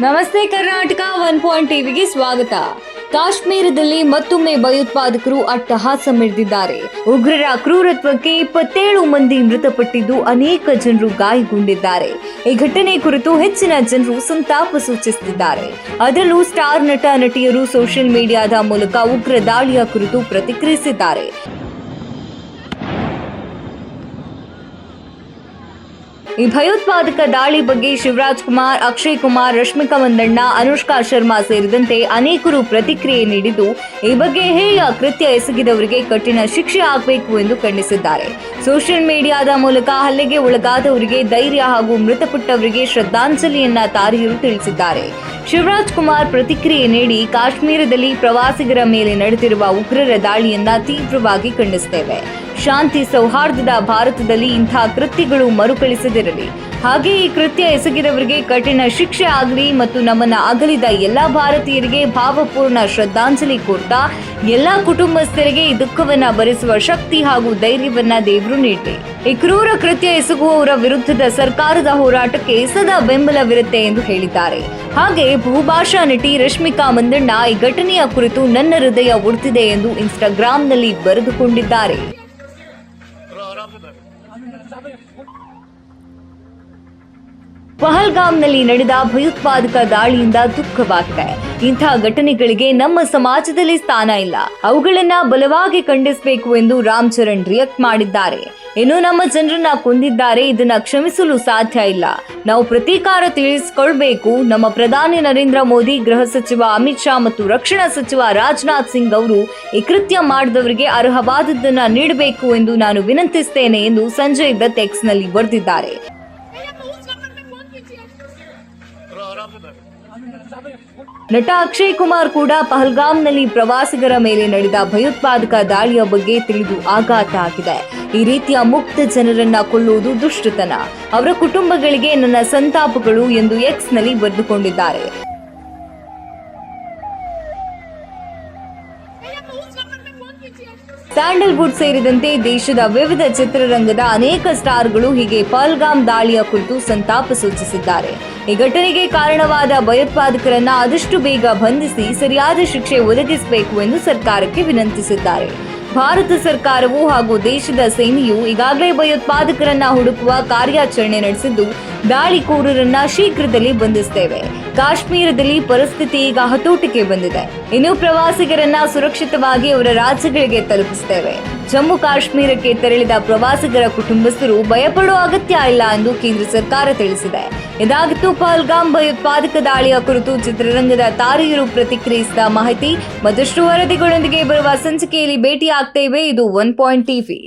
ನಮಸ್ತೆ Karnataka one point ಟಿವಿಗೆ ಸ್ವಾಗತ. ಕಾಶ್ಮೀರದಲ್ಲಿ ಮತ್ತೊಮ್ಮೆ ಭಯೋತ್ಪಾದಕರು ಅಟ್ಟಹಾಸ ಮೆರೆದಿದ್ದಾರೆ. ಉಗ್ರರ ಕ್ರೂರತ್ವಕ್ಕೆ ಇಪ್ಪತ್ತೇಳು ಮಂದಿ ಮೃತಪಟ್ಟಿದ್ದು ಅನೇಕ ಜನರು ಗಾಯಗೊಂಡಿದ್ದಾರೆ. ಈ ಘಟನೆ ಕುರಿತು ಹೆಚ್ಚಿನ ಜನರು ಸಂತಾಪ ಸೂಚಿಸುತ್ತಿದ್ದಾರೆ. ಅದರಲ್ಲೂ ಸ್ಟಾರ್ ನಟ ನಟಿಯರು ಸೋಷಿಯಲ್ ಮೀಡಿಯಾದ ಮೂಲಕ ಉಗ್ರ ದಾಳಿಯ ಕುರಿತು ಪ್ರತಿಕ್ರಿಯಿಸಿದ್ದಾರೆ. ಈ ಭಯೋತ್ಪಾದಕ ದಾಳಿ ಬಗ್ಗೆ ಶಿವರಾಜ್ ಕುಮಾರ್, ಅಕ್ಷಯ್ ಕುಮಾರ್, ರಶ್ಮಿಕಾ ಮಂದಣ್ಣ, ಅನುಷ್ಕಾ ಶರ್ಮಾ ಸೇರಿದಂತೆ ಅನೇಕರು ಪ್ರತಿಕ್ರಿಯೆ ನೀಡಿದ್ದು, ಈ ಬಗ್ಗೆ ಹೇಯ ಕೃತ್ಯ ಎಸಗಿದವರಿಗೆ ಕಠಿಣ ಶಿಕ್ಷೆ ಆಗಬೇಕು ಎಂದು ಖಂಡಿಸಿದ್ದಾರೆ. ಸೋಷಿಯಲ್ ಮೀಡಿಯಾದ ಮೂಲಕ ಹಲ್ಲೆಗೆ ಒಳಗಾದವರಿಗೆ ಧೈರ್ಯ ಹಾಗೂ ಮೃತಪಟ್ಟವರಿಗೆ ಶ್ರದ್ಧಾಂಜಲಿಯನ್ನ ತಾರಿಯರು ತಿಳಿಸಿದ್ದಾರೆ. ಶಿವರಾಜ್ ಕುಮಾರ್ ಪ್ರತಿಕ್ರಿಯೆ ನೀಡಿ, ಕಾಶ್ಮೀರದಲ್ಲಿ ಪ್ರವಾಸಿಗರ ಮೇಲೆ ನಡೆದಿರುವ ಉಗ್ರರ ದಾಳಿಯನ್ನ ತೀವ್ರವಾಗಿ ಖಂಡಿಸುತ್ತೇವೆ. ಶಾಂತಿ ಸೌಹಾರ್ದದ ಭಾರತದಲ್ಲಿ ಇಂಥ ಕೃತ್ಯಗಳು ಮರುಕಳಿಸದಿರಲಿ. ಹಾಗೆ ಈ ಕೃತ್ಯ ಎಸಗಿದವರಿಗೆ ಕಠಿಣ ಶಿಕ್ಷೆ ಆಗಲಿ ಮತ್ತು ನಮ್ಮನ್ನ ಅಗಲಿದ ಎಲ್ಲಾ ಭಾರತೀಯರಿಗೆ ಭಾವಪೂರ್ಣ ಶ್ರದ್ಧಾಂಜಲಿ ಕೊಡ್ತಾ, ಎಲ್ಲಾ ಕುಟುಂಬಸ್ಥರಿಗೆ ಈ ದುಃಖವನ್ನ ಭರಿಸುವ ಶಕ್ತಿ ಹಾಗೂ ಧೈರ್ಯವನ್ನ ದೇವರು ನೀಡಿ ಈ ಕ್ರೂರ ಕೃತ್ಯ ಎಸಗುವವರ ವಿರುದ್ಧದ ಸರ್ಕಾರದ ಹೋರಾಟಕ್ಕೆ ಸದಾ ಬೆಂಬಲವಿರುತ್ತೆ ಎಂದು ಹೇಳಿದ್ದಾರೆ. ಹಾಗೆ ಬಹುಭಾಷಾ ನಟಿ ರಶ್ಮಿಕಾ ಮಂದಣ್ಣ ಈ ಘಟನೆಯ ಕುರಿತು ನನ್ನ ಹೃದಯ ಉಡ್ತಿದೆ ಎಂದು ಇನ್ಸ್ಟಾಗ್ರಾಂನಲ್ಲಿ ಬರೆದುಕೊಂಡಿದ್ದಾರೆ. ಪಹಲ್ಗಾಮ್ನಲ್ಲಿ ನಡೆದ ಭಯೋತ್ಪಾದಕ ದಾಳಿಯಿಂದ ದುಃಖವಾಗಿದೆ ಇಂಥ ಘಟನೆಗಳಿಗೆ ನಮ್ಮ ಸಮಾಜದಲ್ಲಿ ಸ್ಥಾನ ಇಲ್ಲ. ಅವುಗಳನ್ನ ಬಲವಾಗಿ ಖಂಡಿಸಬೇಕು ಎಂದು ರಾಮ್ ಚರಣ್ ರಿಯಾಕ್ಟ್ ಮಾಡಿದ್ದಾರೆ. ಇನ್ನು ನಮ್ಮ ಜನರನ್ನ ಕೊಂದಿದ್ದಾರೆ, ಇದನ್ನ ಕ್ಷಮಿಸಲು ಸಾಧ್ಯ ಇಲ್ಲ. ನಾವು ಪ್ರತೀಕಾರ ತಿಳಿಸಿಕೊಳ್ಬೇಕು. ನಮ್ಮ ಪ್ರಧಾನಿ ನರೇಂದ್ರ ಮೋದಿ, ಗೃಹ ಸಚಿವ ಅಮಿತ್ ಶಾ ಮತ್ತು ರಕ್ಷಣಾ ಸಚಿವ ರಾಜನಾಥ್ ಸಿಂಗ್ ಅವರು ಈ ಕೃತ್ಯ ಮಾಡಿದವರಿಗೆ ಅರ್ಹವಾದದ್ದನ್ನ ನೀಡಬೇಕು ಎಂದು ನಾನು ವಿನಂತಿಸ್ತೇನೆ ಎಂದು ಸಂಜಯ್ ದತ್ ಎಕ್ಸ್ನಲ್ಲಿ ಬರೆದಿದ್ದಾರೆ. ನಟ ಅಕ್ಷಯ್ ಕುಮಾರ್ ಕೂಡ ಪಹಲ್ಗಾಮ್ನಲ್ಲಿ ಪ್ರವಾಸಿಗರ ಮೇಲೆ ನಡೆದ ಭಯೋತ್ಪಾದಕ ದಾಳಿಯ ಬಗ್ಗೆ ತಿಳಿದು ಆಘಾತ ಆಗಿದೆ ಈ ರೀತಿಯ ಮುಕ್ತ ಜನರನ್ನ ಕೊಲ್ಲುವುದು ದುಷ್ಟತನ. ಅವರ ಕುಟುಂಬಗಳಿಗೆ ನನ್ನ ಸಂತಾಪಗಳು ಎಂದು ಎಕ್ಸ್ನಲ್ಲಿ ಬರೆದುಕೊಂಡಿದ್ದಾರೆ. ಸ್ಯಾಂಡಲ್ವುಡ್ ಸೇರಿದಂತೆ ದೇಶದ ವಿವಿಧ ಚಿತ್ರರಂಗದ ಅನೇಕ ಸ್ಟಾರ್ಗಳು ಹೀಗೆ ಪಲ್ಗಾಮ್ ದಾಳಿಯ ಕುರಿತು ಸಂತಾಪ ಸೂಚಿಸಿದ್ದಾರೆ. ಈ ಘಟನೆಗೆ ಕಾರಣವಾದ ಭಯೋತ್ಪಾದಕರನ್ನ ಆದಷ್ಟು ಬೇಗ ಬಂಧಿಸಿ ಸರಿಯಾದ ಶಿಕ್ಷೆ ಒದಗಿಸಬೇಕು ಎಂದು ಸರ್ಕಾರಕ್ಕೆ ವಿನಂತಿಸಿದ್ದಾರೆ. ಭಾರತ ಸರ್ಕಾರವು ಹಾಗೂ ದೇಶದ ಸೇನೆಯು ಈಗಾಗಲೇ ಭಯೋತ್ಪಾದಕರನ್ನ ಹುಡುಕುವ ಕಾರ್ಯಾಚರಣೆ ನಡೆಸಿದ್ದು, ದಾಳಿಕೋರರನ್ನ ಶೀಘ್ರದಲ್ಲಿ ಬಂಧಿಸುತ್ತೇವೆ ಕಾಶ್ಮೀರದಲ್ಲಿ ಪರಿಸ್ಥಿತಿ ಈಗ ಹತೋಟಿಗೆ ಬಂದಿದೆ. ಇನ್ನು ಪ್ರವಾಸಿಗರನ್ನ ಸುರಕ್ಷಿತವಾಗಿ ಅವರ ರಾಜ್ಯಗಳಿಗೆ ತಲುಪಿಸುತ್ತೇವೆ ಜಮ್ಮು ಕಾಶ್ಮೀರಕ್ಕೆ ತೆರಳಿದ ಪ್ರವಾಸಿಗರ ಕುಟುಂಬಸ್ಥರು ಭಯಪಡುವ ಅಗತ್ಯ ಇಲ್ಲ ಎಂದು ಕೇಂದ್ರ ಸರ್ಕಾರ ತಿಳಿಸಿದೆ. ಇದಾಗಿತ್ತು, ಪಹಲ್ಗಾಮ್ ಭಯೋತ್ಪಾದಕ ದಾಳಿಯ ಕುರಿತು ಚಿತ್ರರಂಗದ ತಾರೆಯರು ಪ್ರತಿಕ್ರಿಯಿಸಿದ ಮಾಹಿತಿ, ಮತ್ತಷ್ಟು ವರದಿಗಳೊಂದಿಗೆ ಬರುವ ಸಂಚಿಕೆಯಲ್ಲಿ ಭೇಟಿಯಾಗ್ತೇವೆ ಇದು ಒನ್ ಪಾಯಿಂಟ್ ಟಿವಿ